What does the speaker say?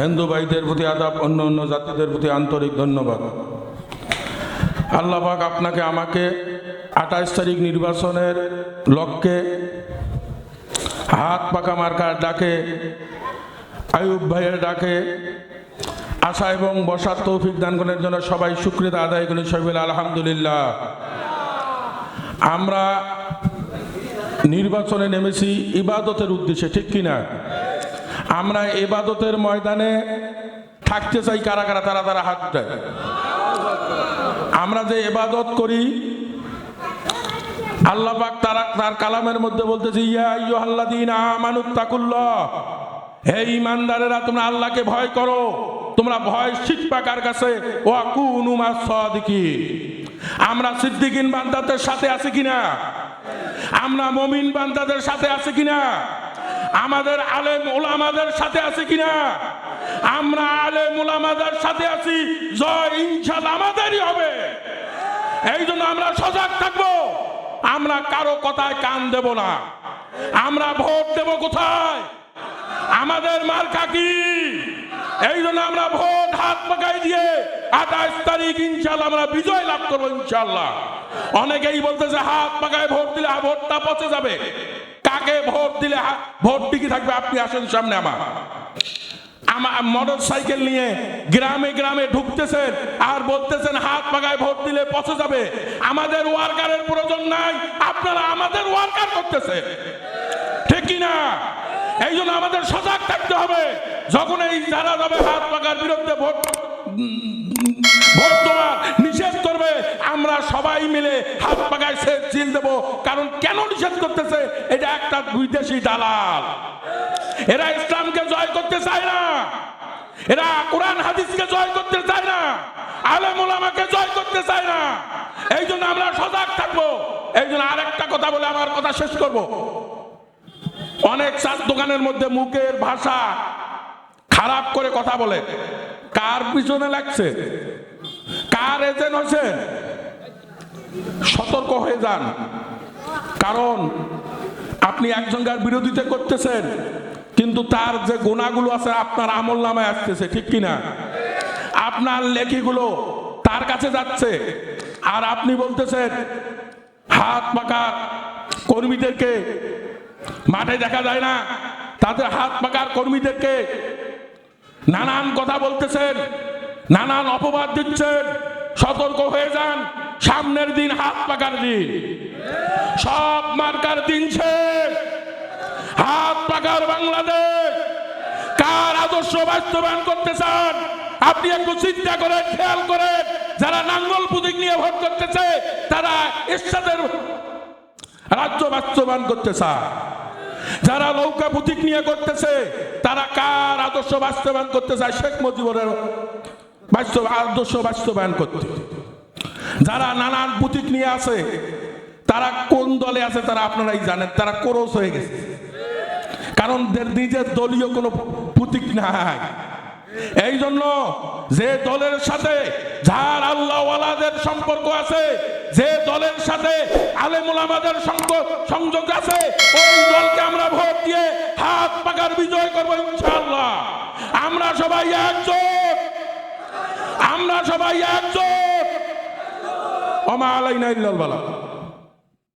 হিন্দু ভাইদের প্রতি আদাব, অন্য অন্য জাতিদের প্রতি আন্তরিক ধন্যবাদ। আল্লাহবাক আপনাকে আমাকে আঠাশ তারিখ নির্বাচনের লক্ষ্যে হাত পাকা মার্কার ডাকে, আয়ুব ভাইয়ের ডাকে, আশা এবং বসার তৌফিক দান করার জন্য সবাই সুকৃত আদায় করি, সবাই আলহামদুলিল্লাহ। আমরা নির্বাচনে নেমেছি ইবাদতের উদ্দেশ্যে, ঠিক কিনা? আমরা এবাদতের ময়দানে থাকতে চাই কারা কারা? তারা তারা হাত দেয় আমরা যে এবাদত করি, আল্লাহ পাক তারা তার কালামের মধ্যে বলতেছে, ইয়া আইয়ুহাল্লাযীনা আমানুত্তাকুল্লাহ হে ঈমানদারেরা, তোমরা আল্লাহকে ভয় করো। তোমরা ভয় শিখবা কার কাছে আমরা সিদ্দিকিন বান্দাদের সাথে আছি কিনা? আমরা মমিন বান্দাদের সাথে আছি কিনা? আমাদের আলেম ওলামাদের সাথে আছে কিনা? আমরা আলেম ওলামাদের সাথে আছি, জয় ইনশাল আমাদেরই হবে। এই জন্য আমরা সজাগ থাকব। আমরা কারও কথায় কান দেব না। আমরা ভোট দেব কোথায়? আমাদের মার্কা কি? এই জন্য আমরা ভোট হাত পাকাই দিয়ে আঠাশ তারিখ ইনশাল্লাহ আমরা বিজয় লাভ করব ইনশাল্লাহ। অনেকেই বলতেছে হাত পাকায় ভোট দিলে ভোটটা পচে যাবে। কাকে ভোট দিলে ভোট টিকে থাকবে, আপনি আসেন সামনে আমার। আমার মোটর সাইকেল নিয়ে গ্রামে গ্রামে ঢুকতেছেন আর বলতেছেন, হাত পাকায় ভোট দিলে পচে যাবে। আমাদের ওয়ার্কারের প্রয়োজন নাই, আপনারা আমাদের ওয়ার্কার করতেছে ঠিক না এই জন্য আমাদের সজাগ থাকতে হবে। যখন এই যারা যাবে হাত পাকার বিরুদ্ধে ভোট ভোট করবে আমরা সবাই মিলে হাত পাকায় সে চিল দেবো। কারণ কেন নিষেধ করতেছে? এটা একটা বিদেশি দালাল। এরা ইসলামকে জয় করতে চায় না। এরা কোরআন হাদিসকে জয় করতে চায় না। আলেম ওলামাকে জয় করতে চায় না। এই জন্য আমরা সজাগ থাকব। এই জন্য আরেকটা কথা বলে আমার কথা শেষ করব। অনেক চার দোকানের মধ্যে মুখের ভাষা খারাপ করে কথা বলে। কার পিছনে লাগছে? কার এজেন্ট হয়েছে সতর্ক হয়ে যান। কারণ আপনি একজনকার বিরোধিতা করতেছেন, কিন্তু তার যে গুণাগুলো আছে, আপনার আমল নামায় আসতেছে, ঠিক কিনা? আপনার লেখিগুলো তার কাছে যাচ্ছে। আর আপনি বলতেছেন, হাত পাকা কর্মীদেরকে মাঠে দেখা যায় না তাদের হাত পাকার কর্মীদেরকে নানান কথা বলতেছেন, নানান অপবাদ দিচ্ছেন, সতর্ক হয়ে যান। সামনের দিন হাত পাকার দিন। সব মার্কার দিন হাত পাকার বাংলাদেশ। কার আদর্শ বাস্তবায়ন করতে চান? আপনি একটু চিন্তা করেন, খেয়াল করেন। যারা নাঙ্গল পুদিক নিয়ে ভোট করতেছে, তারা এরশাদের রাজ্য বাস্তবায়ন করতে চায় যারা নৌকা পুতিক নিয়ে করতেছে, তারা কার আদর্শ বাস্তবায়ন করতে চায়? শেখ মুজিবুরের বাস্তব আদর্শ বাস্তবায়ন করতে। যারা নানান পুতিক নিয়ে আছে, তারা কোন দলে আছে তারা আপনারাই জানেন, তারা কোরস হয়ে গেছে। কারণ নিজের দলীয় কোনো পুতিক নাই। এই জন্য যে দলের সাথে যার আল্লাহওয়ালাদের সম্পর্ক আছে, যে দলের সাথে আলেমুলামাদের সংযোগ আছে, ওই দলকে আমরা ভোট দিয়ে হাত পাকার বিজয় করব ইনশাআল্লাহ। আমরা সবাই একজোট। আমরা সবাই একজোট। অমা আলাইনা ইল্লাল বালা।